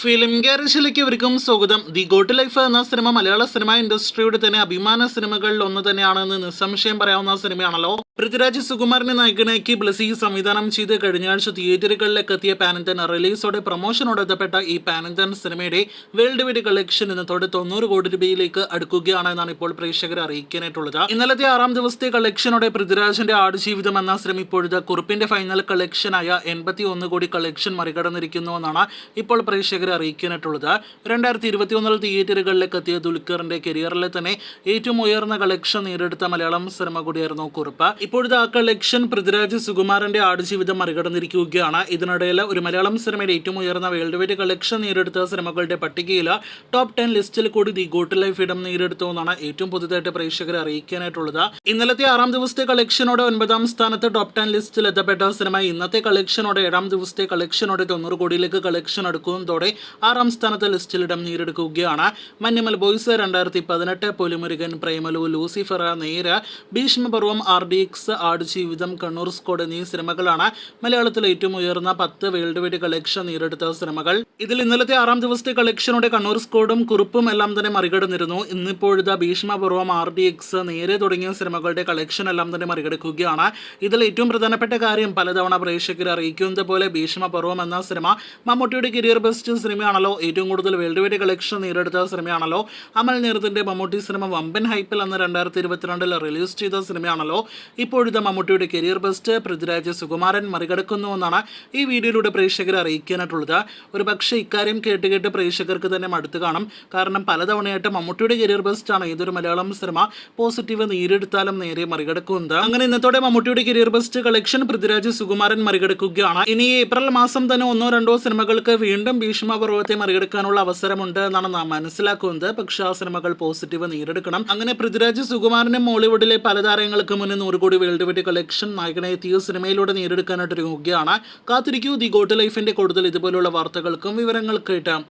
Film ഗാരേജിലേക്ക് ഇവർക്കും സ്വാഗതം. ദി ഗോട്ട് ലൈഫ് എന്ന സിനിമ മലയാള സിനിമ ഇൻഡസ്ട്രിയുടെ തന്നെ അഭിമാന സിനിമകളിൽ ഒന്ന് തന്നെയാണെന്ന് നിസ്സംശയം പറയാവുന്ന സിനിമയാണല്ലോ. പൃഥ്വിരാജ് സുകുമാരനെ നായകനാക്കി ബ്ലസി സംവിധാനം ചെയ്ത് കഴിഞ്ഞ ആഴ്ച തിയേറ്ററുകളിലേക്ക് എത്തിയ പാനന്തൻ റിലീസോടെ പ്രൊമോഷനോട് എത്തപ്പെട്ട ഈ പാനന്തൻ സിനിമയുടെ വേൾഡ് വൈഡ് കളക്ഷൻ ഇന്നത്തോടെ തൊണ്ണൂറ് കോടി രൂപയിലേക്ക് അടുക്കുകയാണ് എന്നാണ് ഇപ്പോൾ പ്രേക്ഷകരെ അറിയിക്കാനായിട്ടുള്ളത്. ഇന്നലത്തെ ആറാം ദിവസത്തെ കളക്ഷനോടെ പൃഥ്വിരാജിന്റെ ആടുജീവിതം എന്ന സിനിമ ഇപ്പോഴത്തെ കുറിപ്പിന്റെ ഫൈനൽ കളക്ഷനായ എൺപത്തി ഒന്ന് കോടി കളക്ഷൻ മറികടന്നിരിക്കുന്നു എന്നാണ് ഇപ്പോൾ പ്രേക്ഷകരെ അറിയിക്കാനായിട്ടുള്ളത്. രണ്ടായിരത്തി ഇരുപത്തി ഒന്നിൽ തിയേറ്ററുകളിലേക്ക് എത്തിയ ദുൽഖറിന്റെ കരിയറിലെ തന്നെ ഏറ്റവും ഉയർന്ന കളക്ഷൻ നേടിയെടുത്ത മലയാളം സിനിമ കൂടിയായിരുന്നു കുറിപ്പ്. ഇപ്പോഴത്തെ ആ കളക്ഷൻ പൃഥ്വിരാജ് സുകുമാരന്റെ ആടുജീവിതം മറികടന്നിരിക്കുകയാണ്. ഇതിനിടയിൽ ഒരു മലയാളം സിനിമയുടെ ഏറ്റവും ഉയർന്ന വേൾഡ് വൈഡ് കളക്ഷൻ നേടിയെടുത്ത സിനിമകളുടെ പട്ടികയിൽ ടോപ്പ് ടെൻ ലിസ്റ്റിൽ കൂടി ദി ഗോട്ട് ലൈഫ് ഇടം നേടിയെടുത്തു എന്നാണ് ഏറ്റവും പുതുതായിട്ട് പ്രേക്ഷകരെ അറിയിക്കാനായിട്ടുള്ളത്. ഇന്നലത്തെ ആറാം ദിവസത്തെ കളക്ഷനോടെ ഒൻപതാം സ്ഥാനത്ത് ടോപ്പ് ടെൻ ലിസ്റ്റിൽ എത്തപ്പെട്ട സിനിമ ഇന്നത്തെ കളക്ഷനോടെ ഏഴാം ദിവസത്തെ കളക്ഷനോടെ തൊണ്ണൂറ് കോടിയിലേക്ക് കളക്ഷൻ എടുക്കുന്നതോടെ ആറാം സ്ഥാനത്തെ ലിസ്റ്റിൽ ഇടം നേടിയെടുക്കുകയാണ് മഞ്ഞമൽ ബോയ്സ് രണ്ടായിരത്തി പതിനെട്ട് Pulimurugan Premalu Lucifer Neru Bheeshmaparvam R D X Aadujeevitham Kannur squad എന്നീ സിനിമകളാണ് മലയാളത്തിൽ ഏറ്റവും ഉയർന്ന പത്ത് വേൾഡ് വൈഡ് കളക്ഷൻ നേടിയെടുത്ത സിനിമകൾ. ഇതിൽ ഇന്നലത്തെ ആറാം ദിവസത്തെ കളക്ഷനോടെ കണ്ണൂർ സ്കോഡും കുറുപ്പും എല്ലാം തന്നെ മറികടന്നിരുന്നു. ഇന്നിപ്പോഴത്തെ ഭീഷ്മപൂർവം ആർ ഡി എക്സ് നേരെ തുടങ്ങിയ സിനിമകളുടെ കളക്ഷൻ എല്ലാം തന്നെ മറികടക്കുകയാണ്. ഇതിൽ ഏറ്റവും പ്രധാനപ്പെട്ട കാര്യം പലതവണ പ്രേക്ഷകരെ അറിയിക്കുന്നത് പോലെ ഭീഷ്മപർവം എന്ന സിനിമ. മമ്മൂട്ടിയുടെ കരിയർ ബെസ്റ്റ് സിനിമയാണല്ലോ. ഏറ്റവും കൂടുതൽ വേൾഡ് വൈഡ് കളക്ഷൻ നേടിയെടുത്ത സിനിമയാണല്ലോ. അമൽ നേരത്തിന്റെ മമ്മൂട്ടി സിനിമ വമ്പൻ ഹൈപ്പിൽ എന്ന രണ്ടായിരത്തി ഇരുപത്തിരണ്ടിൽ റിലീസ് ചെയ്ത സിനിമയാണല്ലോ. ഇപ്പോഴത്തെ മമ്മൂട്ടിയുടെ കരിയർ ബെസ്റ്റ് പൃഥ്വിരാജ് സുകുമാരൻ മറികടക്കുന്നു എന്നാണ് ഈ വീഡിയോയിലൂടെ പ്രേക്ഷകരെ അറിയിക്കാനായിട്ടുള്ളത്. ഒരു പക്ഷേ ഇക്കാര്യം കേട്ട് കേട്ട് പ്രേക്ഷകർക്ക് തന്നെ മടുത്തു കാണും. കാരണം പലതവണയായിട്ട് മമ്മൂട്ടിയുടെ കരിയർ ബെസ്റ്റ് ആണ് ഏതൊരു മലയാളം സിനിമ പോസിറ്റീവ് നേരിടുത്താലും നേരെ മറികടക്കുന്നത്. അങ്ങനെ ഇന്നത്തോടെ മമ്മൂട്ടിയുടെ career best collection Prithviraj Sukumaran മറികടക്കുകയാണ്. ഇനി ഏപ്രിൽ മാസം തന്നെ ഒന്നോ രണ്ടോ സിനിമകൾക്ക് വീണ്ടും ഭീഷ്മപർവത്തെ മറികടക്കാനുള്ള അവസരമുണ്ട് എന്നാണ് നാം മനസ്സിലാക്കുന്നത്. പക്ഷേ ആ സിനിമകൾ പോസിറ്റീവ് നേരിടുക്കണം അങ്ങനെ പൃഥ്വിരാജ് സുകുമാരനും മോളിവുഡിലെ പല താരങ്ങൾക്ക് മുന്നിൽ നൂറ് കോടി വേൾഡ് വൈഡ് കളക്ഷൻ നായകനെ തിയോ സിനിമയിലൂടെ നേടിയെടുക്കാനായിട്ട് ഒരുങ്ങുകയാണ് കാത്തിരിക്കൂ ദി ഗോട്ട് ലൈഫിന്റെ കൂടുതൽ ഇതുപോലുള്ള വാർത്തകൾക്കും വിവരങ്ങൾക്കായിട്ട്